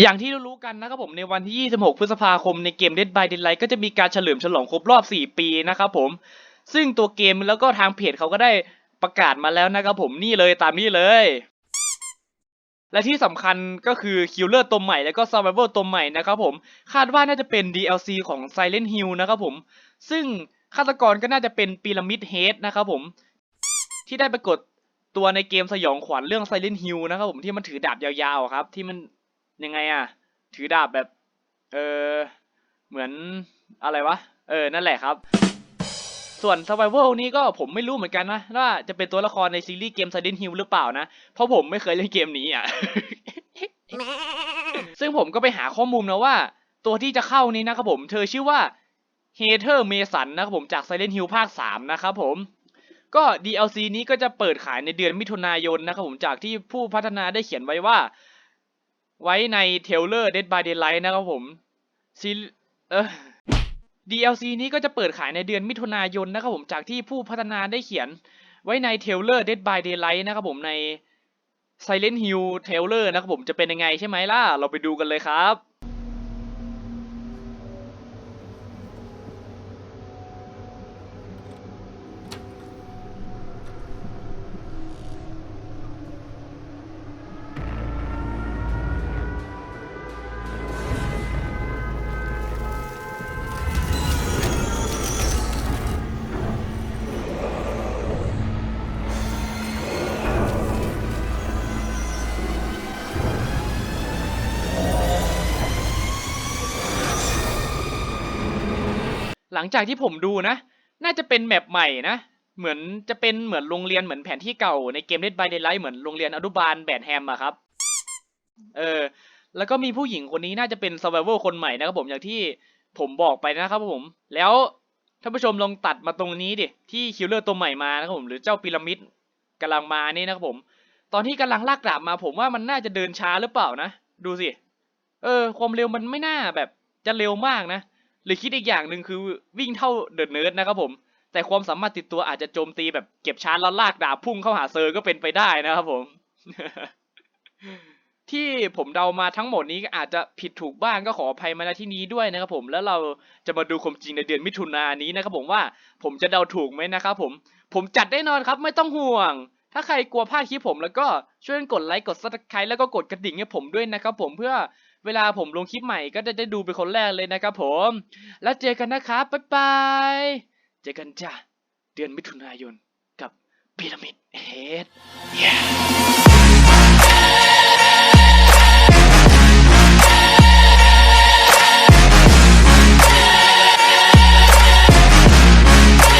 อย่างที่รู้กันนะครับผมในวันที่ 26 พฤษภาคมในเกม Dead by Daylight ก็จะมีการเฉลิมฉลองครบรอบ 4 ปีนะครับผม ซึ่งตัวเกมแล้วก็ทางเพจเขาก็ได้ประกาศมาแล้วนะครับผมนี่เลยตามนี้เลย และที่สำคัญก็คือคิลเลอร์ตัวใหม่แล้วก็ Survivor ตัวใหม่นะครับผม คาดว่าน่าจะเป็น DLC ของ Silent Hill นะครับผม ซึ่งฆาตกรก็น่าจะเป็นพีระมิดเฮดนะครับผม ที่ได้ปรากฏตัวในเกมสยองขวัญเรื่อง Silent Hill นะครับผมที่มันถือดาบยาวๆครับที่มัน ยังไงอะถือดาบแบบ เออเหมือนอะไรวะ เออ นั่นแหละครับ ส่วน Survival นี้ก็ผมไม่รู้เหมือนกันนะ ว่าจะเป็นตัวละครในซีรีส์เกม Silent Hill หรือเปล่านะ เพราะผมไม่เคยเล่นเกมนี้อะ ซึ่งผมก็ไปหาข้อมูลนะว่า ตัวที่จะเข้านี้นะครับผม เธอชื่อว่าเฮเธอร์เมสันนะครับผมจาก Silent Hill ภาค 3 นะครับผม ก็ DLC นี้ก็จะเปิดขายในเดือนมิถุนายนนะครับผมจากที่ผู้พัฒนาได้เขียนไว้ว่า ไว้ในเทเลอร์ Dead by Daylight นะครับผมซีเออ DLC นี้ก็จะเปิดขายในเดือนมิถุนายนนะครับผมจากที่ผู้พัฒนาได้เขียนไว้ในเทเลอร์ Dead by Daylight นะครับผมใน Silent Hill Trailer นะครับผมจะเป็นยังไงใช่ไหมล่ะ เราไปดูกันเลยครับ หลังจากที่ผมดูนะ น่าจะเป็นแมปใหม่นะ เหมือนจะเป็นเหมือนโรงเรียนเหมือนแผนที่เก่าในเกม Dead by Daylight เหมือนโรงเรียนอนุบาลแบดแฮมอะครับ เออ แล้วก็มีผู้หญิงคนนี้น่าจะเป็น Survivor คนใหม่นะครับผมอย่างที่ผมบอกไปนะครับผม แล้วท่านผู้ชมลองตัดมาตรงนี้ดิที่คิลเลอร์ตัวใหม่มานะครับผมหรือเจ้าพีระมิดกำลังมานี่นะครับผม ตอนที่กำลังลากดาบมาผมว่ามันน่าจะเดินช้าหรือเปล่านะ ดูสิ เออ ความเร็วมันไม่น่าแบบจะเร็วมากนะ หรือคิดอีกอย่างหนึ่งคือวิ่งเท่าเดอะเนิร์ดนะครับผม แต่ความสามารถติดตัวอาจจะโจมตีแบบเก็บชาร์จแล้วลากดาบพุ่งเข้าหาเซอร์ก็เป็นไปได้นะครับผม ที่ผมเดามาทั้งหมดนี้อาจจะผิดถูกบ้างก็ขออภัยมาณที่นี้ด้วยนะครับผมแล้วเราจะมาดูความจริงในเดือนมิถุนายนนี้นะครับผมว่าผมจะเดาถูกไหมนะครับผม ผมจัดแน่นอนครับไม่ต้องห่วงถ้าใครกลัวพลาดคลิปผมแล้วก็ช่วยกดไลค์กดซับสไครต์แล้วก็กดกระดิ่งให้ผมด้วยนะครับผมเพื่อ เวลาผมลงคลิปใหม่ก็จะได้ดูเป็นคนแรกเลยนะครับผม แล้วเจอกันนะครับบ๊ายบาย เจอกันจ้ะเดือนมิถุนายนกับพีระมิดเฮด